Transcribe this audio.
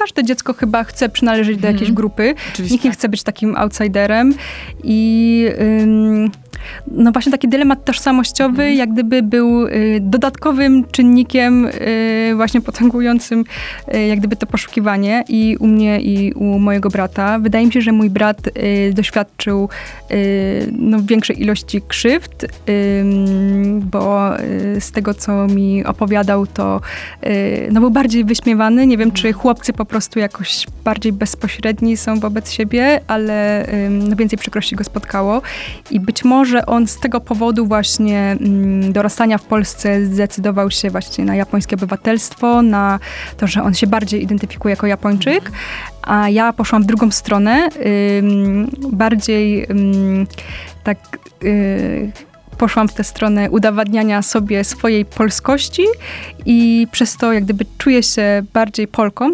każde dziecko chyba chce przynależeć do jakiejś grupy. Oczywiście. Nikt nie chce być takim outsiderem i ym, no właśnie taki dylemat tożsamościowy jak gdyby był y, dodatkowym czynnikiem y, właśnie potęgującym y, jak gdyby to poszukiwanie i u mnie i u mojego brata. Wydaje mi się, że mój brat y, doświadczył y, no, większej ilości krzywd, bo y, z tego, co mi opowiadał, to no, był bardziej wyśmiewany. Nie wiem, czy chłopcy po prostu jakoś bardziej bezpośredni są wobec siebie, ale no, więcej przykrości go spotkało. I być może on z tego powodu właśnie mm, dorastania w Polsce zdecydował się właśnie na japońskie obywatelstwo, na to, że on się bardziej identyfikuje jako Japończyk, a ja poszłam w drugą stronę, bardziej tak... y, poszłam w tę stronę udowadniania sobie swojej polskości i przez to jak gdyby czuję się bardziej Polką,